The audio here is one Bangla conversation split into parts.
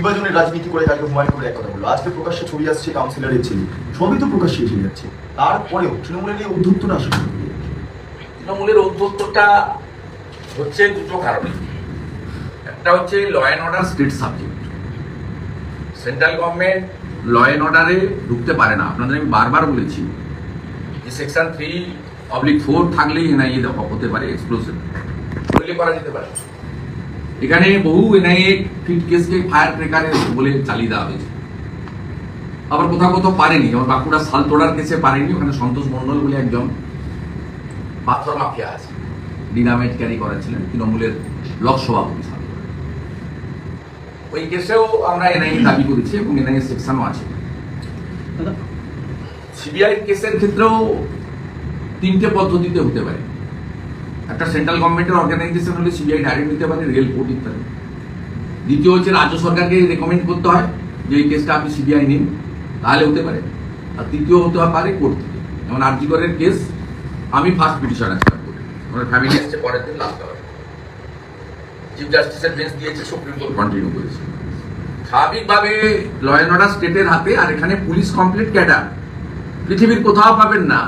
বিভাজনের রাজনীতি করে কালকে হুমায়ুন করে এক কথা বলল। আজকে প্রকাশ্যে ছবি আসছে কাউন্সিলরের ছেলে। সবই তো প্রকাশ্যে এসে যাচ্ছে। তারপরেও তৃণমূলের এই উদ্ধত্তটা আসলে তৃণমূলের উদ্যোক্তটা হচ্ছে দুটো কারণে। একটা হচ্ছে law and order state subject central government law and অর্ডারে ঢুকতে পারে না। আপনাদের আমি বারবার বলেছি যে সেকশন থ্রি অবলিক ফোর থাকলেই এনআইএ হতে পারে এক্সপ্লোসিভ করা যেতে পারে। এখানে বহু এনআইএ ফিট কেসকে ফায়ার ক্রেকারে বলে চালিয়ে দেওয়া হয়েছে। আবার কোথাও কোথাও পারেনি যেমন বাঁকুড়া সালতোড়ার কেসে পারেনি ওখানে সন্তোষ মণ্ডল বলে একজন পাথর মাফিয়া আছে। ডিনামাইট ক্যারি করেছিলেন তৃণমূলের ব্লক সভাপতি ওই কেসেও আমরা এনআইএ দাবি করেছি এবং এনআইএ সেকশনও আছে। সিবিআই কেসের ক্ষেত্রেও তিনটে পদ্ধতিতে হতে পারে। একটা সেন্ট্রাল গভর্নমেন্টের অর্গানাইজেশন হলে সিবিআই ডাইরেক্ট নিতে পারে রেল কোর্ট ইত্যাদি। দ্বিতীয় হচ্ছে রাজ্য সরকারকে রেকমেন্ড করতে হয় যে এই কেসটা আপনি সিবিআই নিন, তাহলে হতে পারে। আর তৃতীয় হতে পারে কোর্ট থেকে। যেমন আরজিকরের কেস আমি ফার্স্ট পিটিশন অ্যাকসেপ্ট করি আমার ফ্যামিলি এসছে পরের দিন লাস্ট আওয়ার চিফ জাস্টিসের বেঞ্চ দিয়েছে সুপ্রিম কোর্ট কন্টিনিউ করেছে। স্বাভাবিকভাবে ল অ্যান্ড অর্ডার স্টেটের হাতে, আর এখানে পুলিশ কমপ্লিট ক্যাডার পৃথিবীর কোথাও পাবেন না।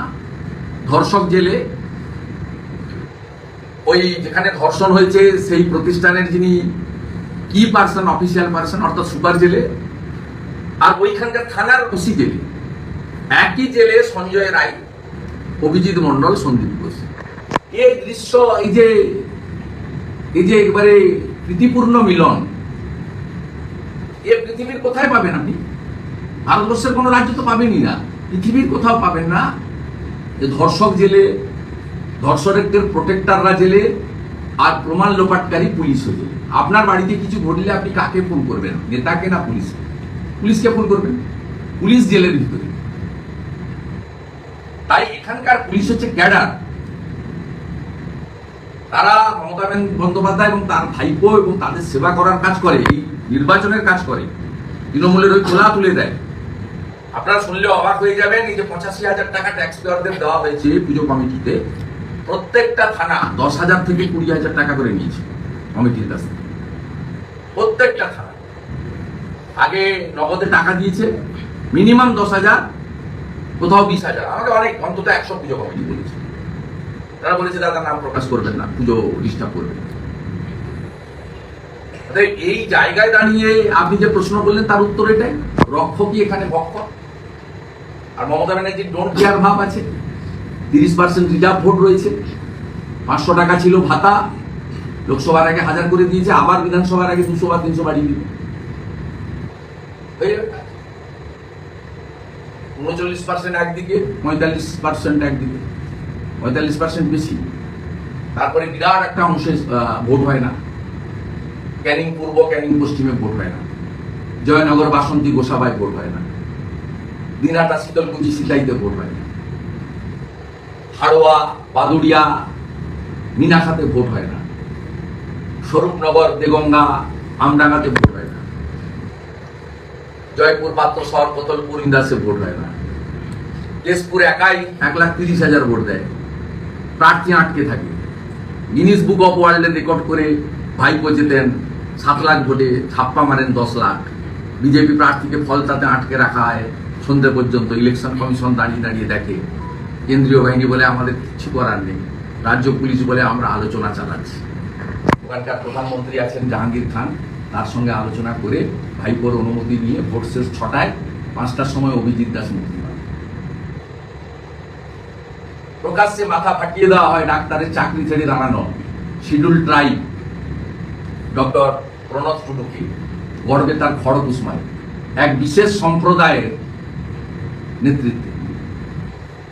ধর্ষক জেলে ওই যেখানে ধর্ষণ হয়েছে, সেই প্রতিষ্ঠানের যিনি কি পার্সন অফিসিয়াল পার্সন অর্থাৎ সুপার জেলে, আর ওইখানকার থানার ওসি জেলে। একই জেলে সঞ্জয় রায়, অভিজিৎ মন্ডল সন্দীপ ঘোষ। এই দৃশ্য, এই যে এই যে একবারে প্রীতিপূর্ণ মিলন, এ পৃথিবীর কোথায় পাবেন আপনি? ভারতবর্ষের কোনো রাজ্য তো পাবেনই না। পৃথিবীর কোথাও পাবেন না যে ধর্ষক জেলে ধর্ষকদের প্রোটেক্টাররা জেলে আর প্রমাণ লোপাটকারী পুলিশ জেলে। আপনার বাড়িতে কিছু ঘটলে আপনি কাকে ফোন করবেন? নেতাকে না পুলিশকে? পুলিশকে ফোন করবেন? পুলিশ জেলের ভিতরে। তাই এখানকার পুলিশ হচ্ছে ক্যাডার। তারা মমতা বেন- বন্দ্যোপাধ্যায় এবং তার ভাইপো এবং তাদের সেবা করার কাজ করে, এই নির্বাচনের কাজ করে। তৃণমূলের ওই তোলা তুলে দেয়। আপনারা শুনলে অবাক হয়ে যাবেন, এই যে পঁচাশি হাজার টাকা ট্যাক্স পেয়ারদের দেওয়া হয়েছে পুজো কমিটিতে। প্রত্যেকটা থানা দশ হাজার থেকে কুড়ি হাজার টাকা করে নিয়েছে কমিটির কাছ থেকে। প্রত্যেকটা থানা। আগে নগদে টাকা দিয়েছে, মিনিমাম দশ হাজার, কোথাও বিশ হাজার। আমাকে অনেক, অন্তত একশো পুজো কমিটি বলেছে। তারা বলেছে, দাদা, নাম প্রকাশ করবেন না, পুজো ডিস্টার্ব করবেন। এই জায়গায় দাঁড়িয়ে আপনি যে প্রশ্ন করলেন, তার উত্তর এটাই। রক্ষকই এখানে ভক্ষ আর মমতা ব্যানার্জির ডোন্ট কেয়ার ভাব আছে। তিরিশ পার্সেন্ট রিজার্ভ ভোট রয়েছে। পাঁচশো টাকা ছিল ভাতা। লোকসভার আগে হাজার করে দিয়েছে, আবার বিধানসভার আগে দুশো বা তিনশো বাড়িয়ে কাজ। উনচল্লিশ পার্সেন্ট একদিকে, পঁয়তাল্লিশ পার্সেন্ট একদিকে। পঁয়তাল্লিশ পার্সেন্ট বেশি। তারপরে বিরাট একটা অংশে ভোট হয় না। ক্যানিং পূর্ব, ক্যানিং পশ্চিমে ভোট হয় না। জয়নগর, বাসন্তী, গোসাবায় ভোট হয় না। দিনাটা শীতলকুচি, সিতাইতে ভোট হয় না। হাড়োয়া বাদুড়িয়া মিনাখাতে ভোট হয় না। স্বরূপনগর, দেগঙ্গা, আমডাঙ্গাতে ভোট হয় না। জয়পুর পাত্র শহর, কোতলপুর, ইন্দাসে ভোট হয় না। কেশপুর একাই এক লাখ তিরিশ হাজার ভোট দেয়। প্রার্থী আটকে থাকে। গিনিস বুক অফ ওয়ার্ল্ডে রেকর্ড করে ভাইপো যেতেন সাত লাখ ভোটে, ছাপ্পা মারেন দশ লাখ। বিজেপি প্রার্থীকে ফলতাতে আটকে রাখা হয়। সন্ধে পর্যন্ত ইলেকশন কমিশন দাঁড়িয়ে দাঁড়িয়ে দেখে। কেন্দ্রীয় বাহিনী বলে আমাদের কিছু করার নেই। রাজ্য পুলিশ বলে আমরা আলোচনা চালাচ্ছি। ওখানকার প্রধানমন্ত্রী আছেন জাহাঙ্গীর খান। তার সঙ্গে আলোচনা করে ভাইপোর অনুমতি নিয়ে ভোট শেষ ছটায় পাঁচটার সময় অভিজিৎ দাস মুক্তি পান। প্রকাশ্যে মাথা ফাটিয়ে দেওয়া হয় ডাক্তারের চাকরি ছেড়ে দাঁড়ানো। শিডিউল ট্রাইব ডক্টর প্রণব টুডুকে গর্বে তার খড়গ উসমাই এক বিশেষ সম্প্রদায়ের নেতৃত্বে।